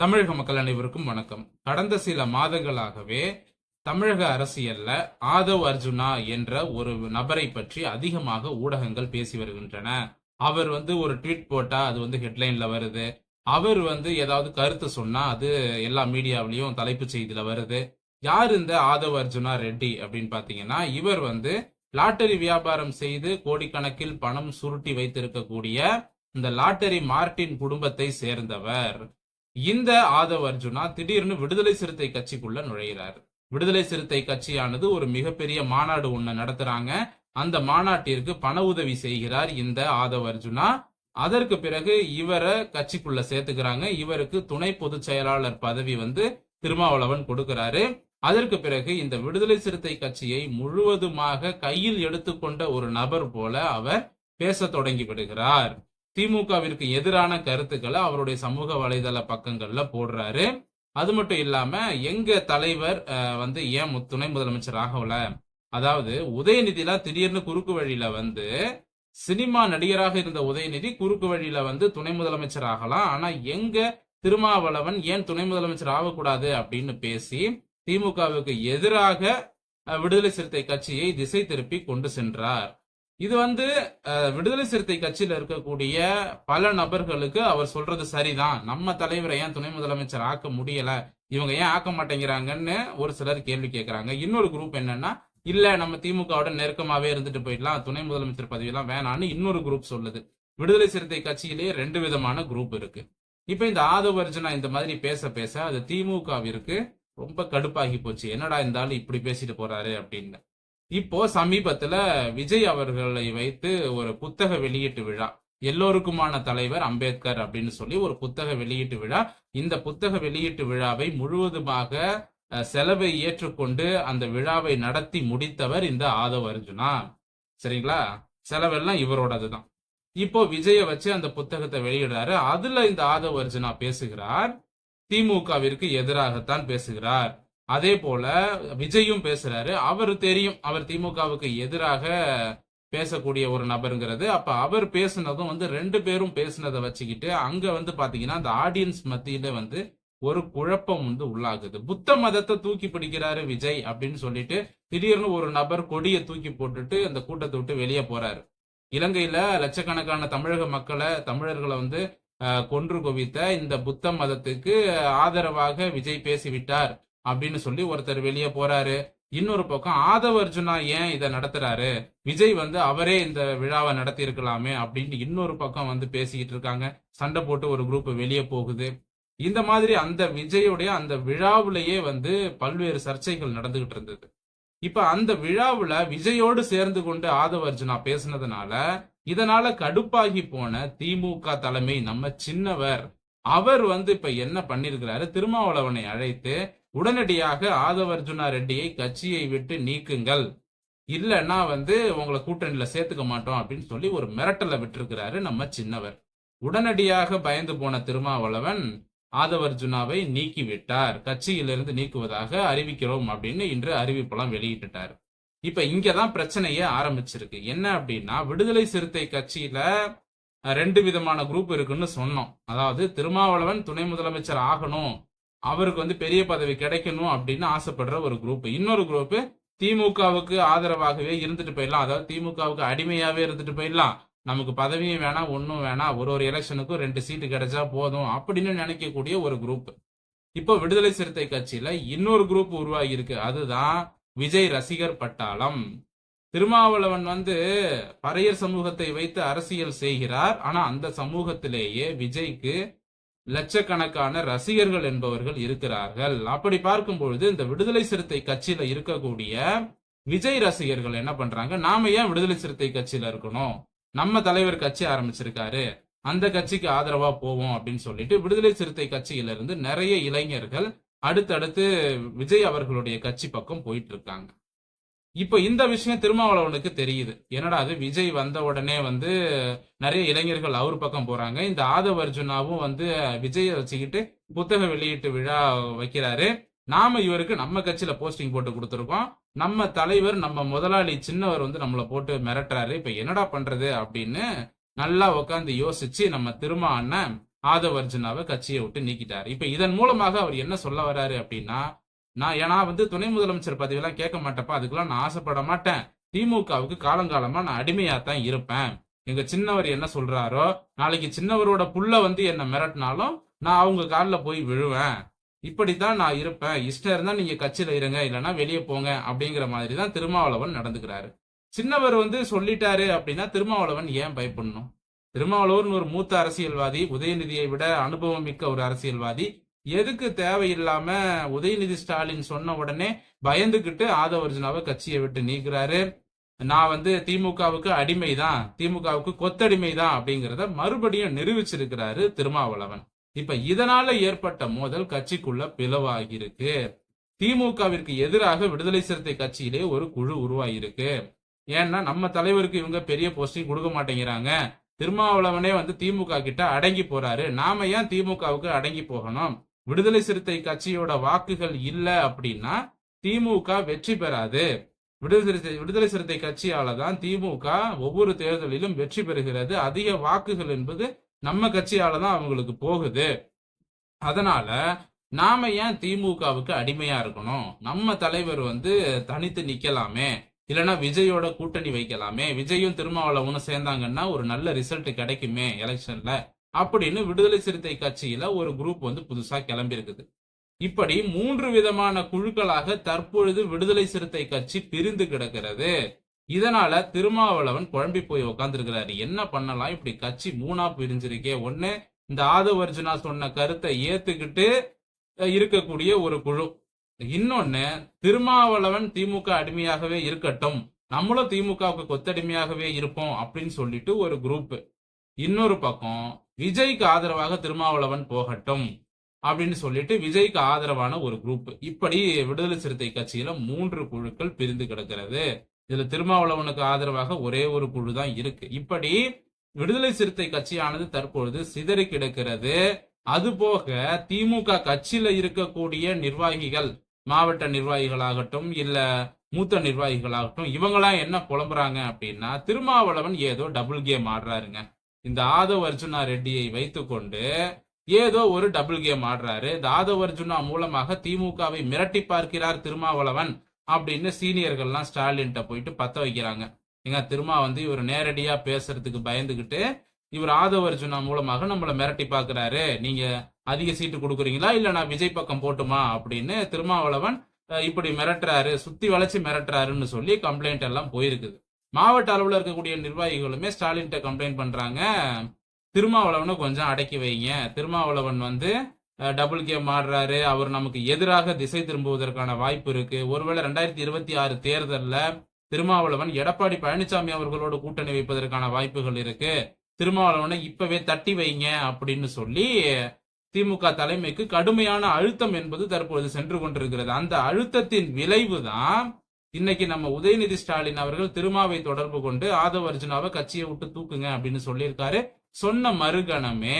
தமிழக மக்கள் அனைவருக்கும் வணக்கம். கடந்த சில மாதங்களாகவே தமிழக அரசியல்ல ஆதவ் அர்ஜுனா என்ற ஒரு நபரை பற்றி அதிகமாக ஊடகங்கள் பேசி வருகின்றன. அவர் வந்து ஒரு ட்வீட் போட்டா அது வந்து ஹெட்லைன்ல வருது. அவர் வந்து ஏதாவது கருத்து சொன்னா அது எல்லா மீடியாவிலையும் தலைப்பு செய்தியில வருது. யார் இந்த ஆதவ் அர்ஜுனா ரெட்டி அப்படின்னு பாத்தீங்கன்னா இவர் வந்து லாட்டரி வியாபாரம் செய்து கோடிக்கணக்கில் பணம் சுருட்டி வைத்திருக்கக்கூடிய இந்த லாட்டரி மார்டின் குடும்பத்தை சேர்ந்தவர். இந்த ஆதவ் அர்ஜுனா திடீர்னு விடுதலை சிறுத்தை கட்சிக்குள்ள நுழைகிறார் விடுதலை சிறுத்தை கட்சியானது ஒரு மிகப்பெரிய மாநாடு ஒண்ணு நடத்துறாங்க. அந்த மாநாட்டிற்கு பண உதவி செய்கிறார் இந்த ஆதவ் அர்ஜுனா. அதற்கு பிறகு இவரை கட்சிக்குள்ள சேர்த்துக்கிறாங்க. இவருக்கு துணை பொதுச் செயலாளர் பதவி வந்து திருமாவளவன் கொடுக்கிறாரு. அதற்கு பிறகு இந்த விடுதலை சிறுத்தை கட்சியை முழுவதுமாக கையில் எடுத்துக்கொண்ட ஒரு நபர் போல அவர் பேச தொடங்கி விடுகிறார். திமுகவிற்கு எதிரான கருத்துக்களை அவருடைய சமூக வலைதள பக்கங்கள்ல போடுறாரு. அது மட்டும் இல்லாம எங்க தலைவர் வந்து ஏன் துணை முதலமைச்சர் ஆகல? அதாவது உதயநிதிலாம் திடீர்னு குறுக்கு வழியில வந்து சினிமா நடிகராக இருந்த உதயநிதி குறுக்கு வழியில வந்து துணை முதலமைச்சர் ஆகலாம். ஆனா எங்க திருமாவளவன் ஏன் துணை முதலமைச்சர் ஆகக்கூடாது அப்படின்னு பேசி திமுகவுக்கு எதிராக விடுதலை சிறுத்தை கட்சியை திசை திருப்பி கொண்டு சென்றார். இது வந்து விடுதலை சிறுத்தை கட்சியில இருக்கக்கூடிய பல நபர்களுக்கு அவர் சொல்றது சரிதான். நம்ம தலைவரை ஏன் துணை முதலமைச்சர் ஆக்க முடியல? இவங்க ஏன் ஆக்க மாட்டேங்கிறாங்கன்னு ஒரு சிலர் கேள்வி கேட்கிறாங்க இன்னொரு குரூப் என்னன்னா இல்ல நம்ம திமுகவோட நெருக்கமாவே இருந்துட்டு போயிடலாம். துணை முதலமைச்சர் பதவியெல்லாம் வேணான்னு இன்னொரு குரூப் சொல்லுது. விடுதலை சிறுத்தை கட்சியிலேயே ரெண்டு விதமான குரூப் இருக்கு. இப்ப இந்த ஆதவ அர்ஜுனா இந்த மாதிரி பேச பேச அது திமுகவிற்கு ரொம்ப கடுப்பாகி போச்சு. என்னடா இருந்தாலும் இப்படி பேசிட்டு போறாரு அப்படின்னு. இப்போ சமீபத்துல விஜய் அவர்களை வைத்து ஒரு புத்தக வெளியீட்டு விழா. எல்லோருக்குமான தலைவர் அம்பேத்கர் அப்படின்னு சொல்லி ஒரு புத்தக வெளியீட்டு விழா. இந்த புத்தக வெளியீட்டு விழாவை முழுவதுமாக செலவை ஏற்றுக்கொண்டு அந்த விழாவை நடத்தி முடித்தவர் இந்த ஆதவ அர்ஜுனா. சரிங்களா? செலவெல்லாம் இவரோடது தான் இப்போ விஜய வச்சு அந்த புத்தகத்தை வெளியிடுறாரு. அதுல இந்த ஆதவ அர்ஜுனா பேசுகிறார். திமுகவிற்கு எதிராகத்தான் பேசுகிறார். அதே போல விஜயும் பேசுறாரு. அவர் தெரியும். அவர் திமுகவுக்கு எதிராக பேசக்கூடிய ஒரு நபருங்கிறது. அப்ப அவர் பேசுனதும் வந்து ரெண்டு பேரும் பேசுனதை வச்சுக்கிட்டு அங்க வந்து பாத்தீங்கன்னா அந்த ஆடியன்ஸ் மத்தியில வந்து ஒரு குழப்பம் வந்து உள்ளாகுது. புத்த மதத்தை தூக்கி பிடிக்கிறாரு விஜய் அப்படின்னு சொல்லிட்டு திடீர்னு ஒரு நபர் கொடியை தூக்கி போட்டுட்டு அந்த கூட்டத்தை விட்டு வெளியே போறாரு. இலங்கையில லட்சக்கணக்கான தமிழக மக்களை தமிழர்களை வந்து கொன்று குவித்த இந்த புத்த மதத்துக்கு ஆதரவாக விஜய் பேசிவிட்டார். அப்படின்னு சொல்லி ஒருத்தர் வெளியே போறாரு. இன்னொரு பக்கம் ஆதவ அர்ஜுனா ஏன் இதை நடத்துறாரு? விஜய் வந்து அவரே இந்த விழாவை நடத்தி இருக்கலாமே அப்படின்னு இன்னொரு பக்கம் வந்து பேசிக்கிட்டு இருக்காங்க. சண்டை போட்டு ஒரு குரூப் வெளியே போகுது. இந்த மாதிரி அந்த விஜயுடைய அந்த விழாவுலயே வந்து பல்வேறு சர்ச்சைகள் நடந்துகிட்டு இருந்தது. இப்ப அந்த விழாவுல விஜயோடு சேர்ந்து கொண்டு ஆதவ அர்ஜுனா பேசுனதுனால இதனால கடுப்பாகி போன திமுக தலைமை நம்ம சின்னவர். அவர் வந்து இப்ப என்ன பண்ணிருக்கிறாரு திருமாவளவனை அழைத்து உடனடியாக ஆதவர்ஜுனா ரெட்டியை கட்சியை விட்டு நீக்குங்கள். இல்லைன்னா வந்து உங்களை கூட்டணியில சேர்த்துக்க மாட்டோம் அப்படின்னு சொல்லி ஒரு மிரட்டலை விட்டுருக்கிறாரு நம்ம சின்னவர். உடனடியாக பயந்து போன திருமாவளவன் ஆதவர்ஜுனாவை நீக்கிவிட்டார். கட்சியிலிருந்து நீக்குவதாக அறிவிக்கிறோம் அப்படின்னு இன்று அறிவிப்பெல்லாம் வெளியிட்டுட்டார். இப்ப இங்கதான் பிரச்சனையே ஆரம்பிச்சிருக்கு. என்ன அப்படின்னா விடுதலை சிறுத்தை கட்சியில ரெண்டு விதமான குரூப் இருக்குன்னு சொன்னோம். அதாவது திருமாவளவன் துணை முதலமைச்சர் ஆகணும். அவருக்கு வந்து பெரிய பதவி கிடைக்கணும் அப்படின்னு ஆசைப்படுற ஒரு குரூப் இன்னொரு குரூப் திமுகவுக்கு ஆதரவாகவே இருந்துட்டு போயிடலாம். அதாவது திமுகவுக்கு அடிமையாவே இருந்துட்டு போயிடலாம். நமக்கு பதவியும் வேணாம் ஒன்றும் வேணாம். ஒரு ஒரு எலெக்ஷனுக்கும் ரெண்டு சீட்டு கிடைச்சா போதும் அப்படின்னு நினைக்கக்கூடிய ஒரு குரூப் இப்போ விடுதலை சிறுத்தை கட்சியில இன்னொரு குரூப் உருவாகி இருக்கு அதுதான் விஜய் ரசிகர் பட்டாளம். திருமாவளவன் வந்து பறையர் சமூகத்தை வைத்து அரசியல் செய்கிறார். ஆனா அந்த சமூகத்திலேயே விஜய்க்கு லட்சக்கணக்கான ரசிகர்கள் என்பவர்கள் இருக்கிறார்கள். அப்படி பார்க்கும் பொழுது இந்த விடுதலை சிறுத்தை கட்சியில இருக்கக்கூடிய விஜய் ரசிகர்கள் என்ன பண்றாங்க? நாம ஏன் விடுதலை சிறுத்தை கட்சியில இருக்கணும்? நம்ம தலைவர் கட்சி ஆரம்பிச்சிருக்காரு. அந்த கட்சிக்கு ஆதரவா போவோம் அப்படின்னு சொல்லிட்டு விடுதலை சிறுத்தை கட்சியிலிருந்து நிறைய இளைஞர்கள் அடுத்தடுத்து விஜய் அவர்களுடைய கட்சி பக்கம் போயிட்டு இருக்காங்க. இப்ப இந்த விஷயம் திருமாவளவனுக்கு தெரியுது. என்னடா அது? விஜய் வந்த உடனே வந்து நிறைய இளைஞர்கள் அவர் பக்கம் போறாங்க. இந்த ஆதவ அர்ஜுனாவும் வந்து விஜய வச்சுக்கிட்டு புத்தக வெளியீட்டு விழா வைக்கிறாரு. நாம இவருக்கு நம்ம கட்சியில போஸ்டிங் போட்டு கொடுத்துருக்கோம். நம்ம தலைவர் நம்ம முதலாளி சின்னவர் வந்து நம்மளை போட்டு மிரட்டுறாரு. இப்ப என்னடா பண்றது அப்படின்னு நல்லா உட்காந்து யோசிச்சு நம்ம திருமா அண்ணன் ஆதவ் அர்ஜுனாவை கட்சியை விட்டு நீக்கிட்டாரு. இப்ப இதன் மூலமாக அவர் என்ன சொல்ல வர்றாரு அப்படின்னா நான் ஏன்னா வந்து துணை முதலமைச்சர் பதவியெல்லாம் கேட்க மாட்டேப்பா அதுக்கெல்லாம் நான் ஆசைப்பட மாட்டேன். திமுகவுக்கு காலங்காலமா நான் அடிமையா தான் இருப்பேன். எங்க சின்னவர் என்ன சொல்றாரோ நாளைக்கு சின்னவரோட புள்ள வந்து என்ன மிரட்டினாலும் நான் அவங்க காலில் போய் விழுவேன். இப்படித்தான் நான் இருப்பேன். இஷ்டம் இருந்தா நீங்க கட்சியில இருங்க இல்லைன்னா வெளியே போங்க அப்படிங்கிற மாதிரி தான் திருமாவளவன் நடந்துக்கிறாரு. சின்னவர் வந்து சொல்லிட்டாரு அப்படின்னா திருமாவளவன் ஏன் பயப்படணும்? திருமாவளவன் ஒரு மூத்த அரசியல்வாதி உதயநிதியை விட அனுபவம் மிக்க ஒரு அரசியல்வாதி எதுக்கு தேவையில்லாம உதயநிதி ஸ்டாலின் சொன்ன உடனே பயந்துகிட்டு ஆதவர்ஜுனாவை கட்சியை விட்டு நீக்குறாரு. நான் வந்து திமுகவுக்கு அடிமை தான் திமுகவுக்கு கொத்தடிமை தான் அப்படிங்கிறத மறுபடியும் நிரூபிச்சிருக்கிறாரு திருமாவளவன். இப்ப இதனால ஏற்பட்ட மோதல் கட்சிக்குள்ள பிளவாகியிருக்கு. திமுகவிற்கு எதிராக விடுதலை சிறுத்தை கட்சியிலே ஒரு குழு உருவாகியிருக்கு. ஏன்னா நம்ம தலைவருக்கு இவங்க பெரிய போஸ்டிங் கொடுக்க மாட்டேங்கிறாங்க. திருமாவளவனே வந்து திமுக கிட்ட அடங்கி போறாரு. நாம ஏன் திமுகவுக்கு அடங்கி போகணும்? விடுதலை சிறுத்தை கட்சியோட வாக்குகள் இல்ல அப்படின்னா திமுக வெற்றி பெறாது. விடுதலை விடுதலை சிறுத்தை கட்சியால தான் திமுக ஒவ்வொரு தேர்தலிலும் வெற்றி பெறுகிறது. அதிக வாக்குகள் என்பது நம்ம கட்சியால தான் அவங்களுக்கு போகுது. அதனால நாம ஏன் திமுகவுக்கு அடிமையா இருக்கணும்? நம்ம தலைவர் வந்து தனித்து நிக்கலாமே. இல்லைன்னா விஜயோட கூட்டணி வைக்கலாமே. விஜயும் திருமாவளவனும் சேர்ந்தாங்கன்னா ஒரு நல்ல ரிசல்ட் கிடைக்குமே எலெக்ஷன்ல அப்படின்னு விடுதலை சிறுத்தை கட்சியில ஒரு குரூப் வந்து புதுசா கிளம்பி இருக்குது இப்படி மூன்று விதமான குழுக்களாக தற்பொழுது விடுதலை சிறுத்தை கட்சி பிரிந்து கிடக்கிறது. இதனால திருமாவளவன் குழம்பி போய் உக்காந்துருக்கிறாரு. என்ன பண்ணலாம்? இப்படி கட்சி மூணா பிரிஞ்சிருக்கே. ஒண்ணு இந்த ஆதவ அர்ஜுனா சொன்ன கருத்தை ஏத்துக்கிட்டு இருக்கக்கூடிய ஒரு குழு. இன்னொன்னு திருமாவளவன் திமுக அடிமையாகவே இருக்கட்டும். நம்மளும் திமுகவுக்கு கொத்தடிமையாகவே இருப்போம் அப்படின்னு சொல்லிட்டு ஒரு குரூப் இன்னொரு பக்கம் விஜய்க்கு ஆதரவாக திருமாவளவன் போகட்டும் அப்படின்னு சொல்லிட்டு விஜய்க்கு ஆதரவான ஒரு குரூப் இப்படி விடுதலை சிறுத்தை கட்சியில மூன்று குழுக்கள் பிரிந்து கிடக்கிறது. இதுல திருமாவளவனுக்கு ஆதரவாக ஒரே ஒரு குழு தான் இருக்கு. இப்படி விடுதலை சிறுத்தை கட்சியானது தற்பொழுது சிதறி கிடக்கிறது. அதுபோக திமுக கட்சியில இருக்கக்கூடிய நிர்வாகிகள் மாவட்ட நிர்வாகிகளாகட்டும் இல்ல மூத்த நிர்வாகிகளாகட்டும் இவங்கெல்லாம் என்ன புலம்புறாங்க அப்படின்னா திருமாவளவன் ஏதோ டபுள் கேம் ஆடுறாருங்க. இந்த ஆதவ் அர்ஜுனா ரெட்டியை வைத்துக்கொண்டு ஏதோ ஒரு டபுள் கேம் ஆடுறாரு. இந்த ஆதவ் அர்ஜுனா மூலமாக திமுகவை மிரட்டி பார்க்கிறார் திருமாவளவன் அப்படின்னு சீனியர்கள்லாம் ஸ்டாலின்ட்ட போயிட்டு பத்த வைக்கிறாங்க. எங்க திருமா வந்து இவர் நேரடியா பேசுறதுக்கு பயந்துகிட்டு இவர் ஆதவ அர்ஜுனா மூலமாக நம்மளை மிரட்டி பாக்குறாரு நீங்க அதிக சீட்டு கொடுக்குறீங்களா? இல்ல நான் விஜய் பக்கம் போட்டுமா? அப்படின்னு திருமாவளவன் இப்படி மிரட்டுறாரு சுத்தி வளைச்சு மிரட்டுறாருன்னு சொல்லி கம்ப்ளைண்ட் எல்லாம் போயிருக்குது. மாவட்ட அளவில் இருக்கக்கூடிய நிர்வாகிகளுமே ஸ்டாலின்கிட்ட கம்ப்ளைண்ட் பண்ணுறாங்க திருமாவளவனை கொஞ்சம் அடக்கி வைங்க. திருமாவளவன் வந்து டபுள் கேம் ஆடுறாரு அவர் நமக்கு எதிராக திசை திரும்புவதற்கான வாய்ப்பு இருக்கு. ஒருவேளை ரெண்டாயிரத்தி இருபத்தி ஆறு தேர்தலில் திருமாவளவன் எடப்பாடி பழனிசாமி அவர்களோட கூட்டணி வைப்பதற்கான வாய்ப்புகள் இருக்கு. திருமாவளவனை இப்பவே தட்டி வைங்க அப்படின்னு சொல்லி திமுக தலைமைக்கு கடுமையான அழுத்தம் என்பது தற்பொழுது சென்று கொண்டிருக்கிறது. அந்த அழுத்தத்தின் விளைவு தான் இன்னைக்கு நம்ம உதயநிதி ஸ்டாலின் அவர்கள் திருமாவை தொடர்பு கொண்டு ஆதவ அர்ஜுனாவை கட்சியை விட்டு தூக்குங்க அப்படின்னு சொல்லியிருக்காரு. சொன்ன மறுகணமே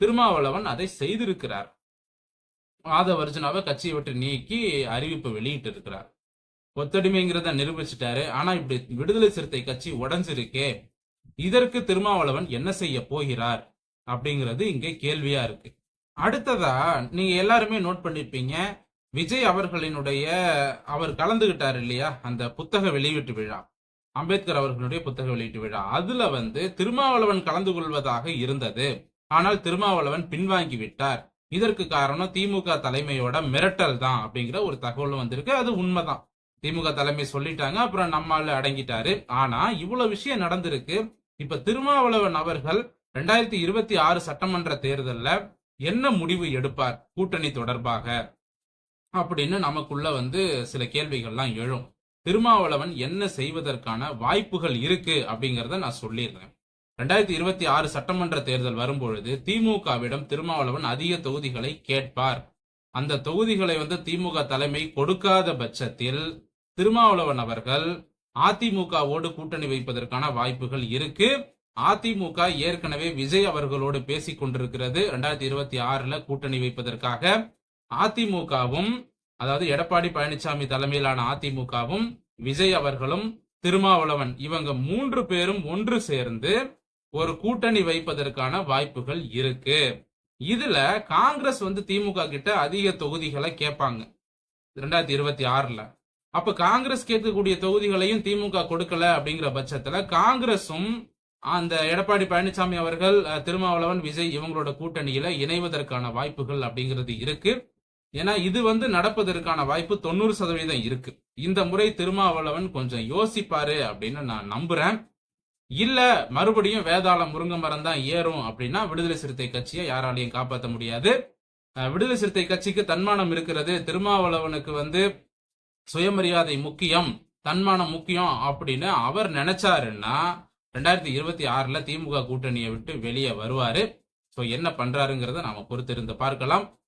திருமாவளவன் அதை செய்திருக்கிறார். ஆதவ அர்ஜுனாவை கட்சியை விட்டு நீக்கி அறிவிப்பு வெளியிட்டு இருக்கிறார் ஒத்தடிமைங்கிறத நிரூபிச்சிட்டாரு. ஆனா இப்படி விடுதலை சிறுத்தை கட்சி உடஞ்சிருக்கே. இதற்கு திருமாவளவன் என்ன செய்ய போகிறார் அப்படிங்கிறது இங்கே கேள்வியா இருக்கு. அடுத்ததா நீங்க எல்லாருமே நோட் பண்ணிருப்பீங்க. விஜய் அவர்களினுடைய அவர் கலந்துகிட்டார் இல்லையா? அந்த புத்தக வெளியீட்டு விழா. அம்பேத்கர் அவர்களுடைய புத்தக வெளியீட்டு விழா. அதுல வந்து திருமாவளவன் கலந்து கொள்வதாக இருந்தது. ஆனால் திருமாவளவன் பின்வாங்கி விட்டார். இதற்கு காரணம் திமுக தலைமையோட மிரட்டல் தான் அப்படிங்கிற ஒரு தகவல் வந்திருக்கு. அது உண்மைதான். திமுக தலைமை சொல்லிட்டாங்க அப்புறம் நம்மால அடங்கிட்டாரு. ஆனா இவ்வளவு விஷயம் நடந்திருக்கு. இப்ப திருமாவளவன் அவர்கள் ரெண்டாயிரத்தி இருபத்தி ஆறு சட்டமன்ற தேர்தல்ல என்ன முடிவு எடுப்பார்? கூட்டணி தொடர்பாக. அப்படின்னு நமக்குள்ள வந்து சில கேள்விகள்லாம் எழும். திருமாவளவன் என்ன செய்வதற்கான வாய்ப்புகள் இருக்கு அப்படிங்கிறத நான் சொல்லிடுறேன். ரெண்டாயிரத்தி இருபத்தி ஆறு சட்டமன்ற தேர்தல் வரும்பொழுது திமுகவிடம் திருமாவளவன் அதிக தொகுதிகளை கேட்பார். அந்த தொகுதிகளை வந்து திமுக தலைமை கொடுக்காத பட்சத்தில் திருமாவளவன் அவர்கள் அதிமுகவோடு கூட்டணி வைப்பதற்கான வாய்ப்புகள் இருக்கு. அதிமுக ஏற்கனவே விஜய் அவர்களோடு பேசிக் கொண்டிருக்கிறது ரெண்டாயிரத்தி இருபத்தி ஆறுல கூட்டணி வைப்பதற்காக அதிமுகவும் அதாவது எடப்பாடி பழனிசாமி தலைமையிலான அதிமுகவும் விஜய் அவர்களும் திருமாவளவன் இவங்க மூன்று பேரும் ஒன்று சேர்ந்து ஒரு கூட்டணி வைப்பதற்கான வாய்ப்புகள் இருக்கு. இதுல காங்கிரஸ் வந்து திமுக கிட்ட அதிக தொகுதிகளை கேட்பாங்க. ரெண்டாயிரத்தி இருபத்தி ஆறுல. அப்ப காங்கிரஸ் கேட்கக்கூடிய தொகுதிகளையும் திமுக கொடுக்கல அப்படிங்கிற பட்சத்துல காங்கிரசும் அந்த எடப்பாடி பழனிசாமி அவர்கள் திருமாவளவன் விஜய் இவங்களோட கூட்டணியில இணைவதற்கான வாய்ப்புகள் அப்படிங்கிறது இருக்கு. ஏன்னா இது வந்து நடப்பதற்கான வாய்ப்பு தொண்ணூறு சதவீதம் இருக்கு. இந்த முறை திருமாவளவன் கொஞ்சம் யோசிப்பாரு அப்படின்னு நான் நம்புறேன். இல்ல மறுபடியும் வேதாளம் முருங்கை மரம் தான் ஏறும் அப்படின்னா விடுதலை சிறுத்தை கட்சியை யாராலையும் காப்பாற்ற முடியாது. விடுதலை சிறுத்தை கட்சிக்கு தன்மானம் இருக்கிறது. திருமாவளவனுக்கு வந்து சுயமரியாதை முக்கியம் தன்மானம் முக்கியம் அப்படின்னு அவர் நினைச்சாருன்னா ரெண்டாயிரத்தி இருபத்தி ஆறுல திமுக கூட்டணியை விட்டு வெளியே வருவாரு. ஸோ என்ன பண்றாருங்கிறத நாம பொறுத்திருந்து பார்க்கலாம்.